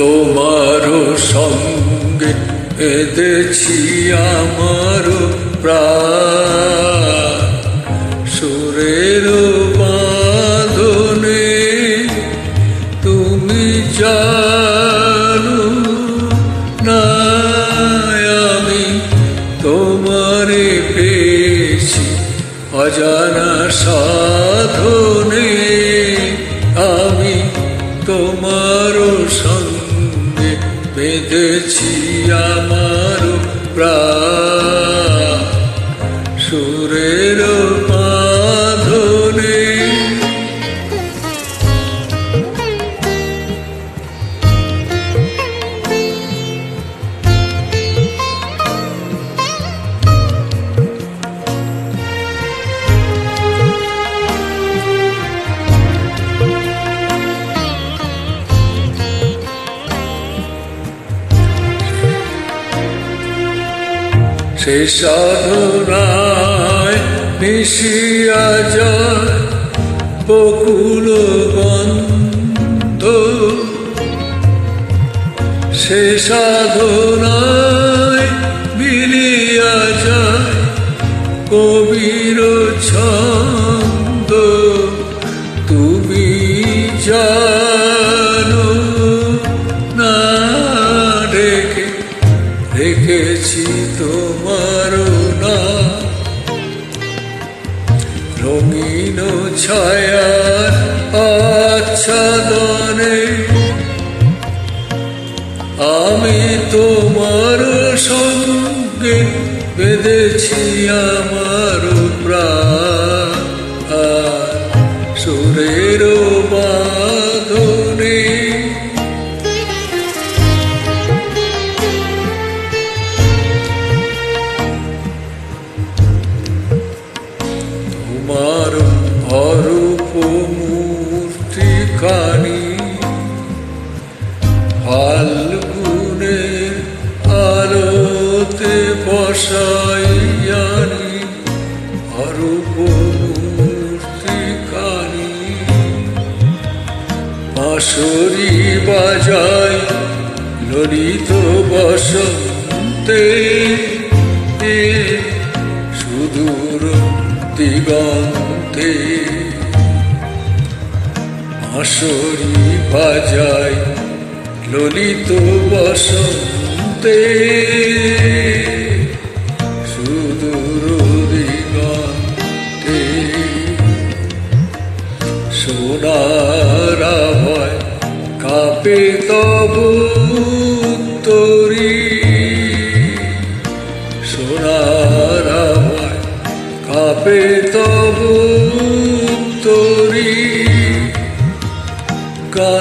তোমারও সঙ্গে এদেছি আমারও প্রাণ। সুরের বাঁধনে তুমি জানো না আমি তোমারে পেয়েছি। অজানা সাধনে বেঁধেছি আমার প্রাণ। সে সাধনায় মিশিয়া যায় বকুল বন্ধ সে সাধনায় বিলিয়া যায় কবির ছন্দ। তুমি জানো ছায়ার আচ্ছাদনে আমি তোমার সঙ্গে বেঁধেছি আমার কানি ফাল্গুনে আলোতে বসাইয়ানি অরূপ মূর্তি কানি বাঁশরি বাজাই ললিত বসন্তে সুদূর দিগন্তে। আসরি বাজাই ললিত বসন্তে। সুদূর দিগন্তে। সোনার ভয় কাপে তবু তরি সোনার ভয় কাপে তবু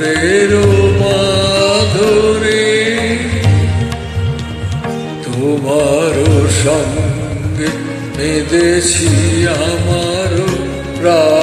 সুরের মাধুরী তোমার সঙ্গে আমার প্রাণ।